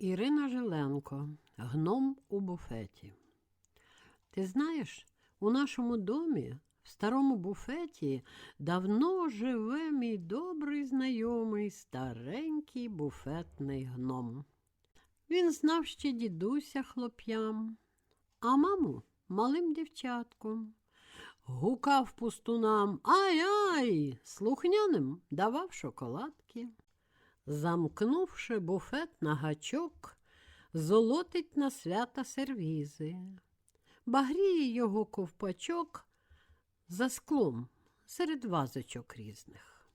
Ірина Жиленко, гном у буфеті. Ти знаєш, у нашому домі, в старому буфеті, давно живе мій добрий знайомий старенький буфетний гном. Він знав ще дідуся хлоп'ям, а маму малим дівчатком. Гукав пустунам ай-ай, слухняним давав шоколадки. Замкнувши буфет на гачок, золотить на свята сервізи. Багріє його ковпачок за склом серед вазочок різних.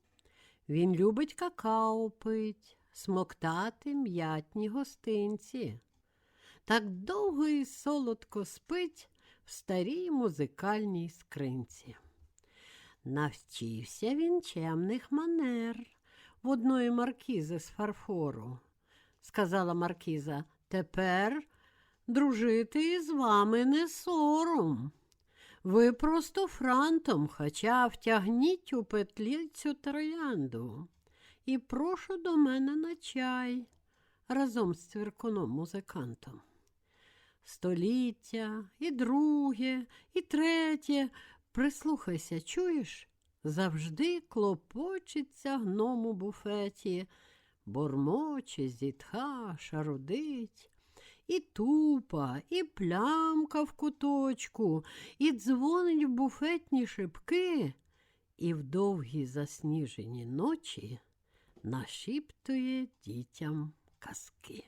Він любить какао пить, смоктати м'ятні гостинці. Так довго і солодко спить в старій музикальній скринці. Навчився він чемних манер в одної маркізи з фарфору. Сказала маркіза, тепер дружити із вами не сором. Ви просто франтом, хоча втягніть у петлі цю троянду. І прошу до мене на чай разом з цвіркуном музикантом. Століття, і друге, і третє. Прислухайся, чуєш? Завжди клопочеться гном у буфеті, бормоче, зітха, шарудить. І тупа, і плямка в куточку, і дзвонить в буфетні шибки, і в довгі засніжені ночі нашіптує дітям казки.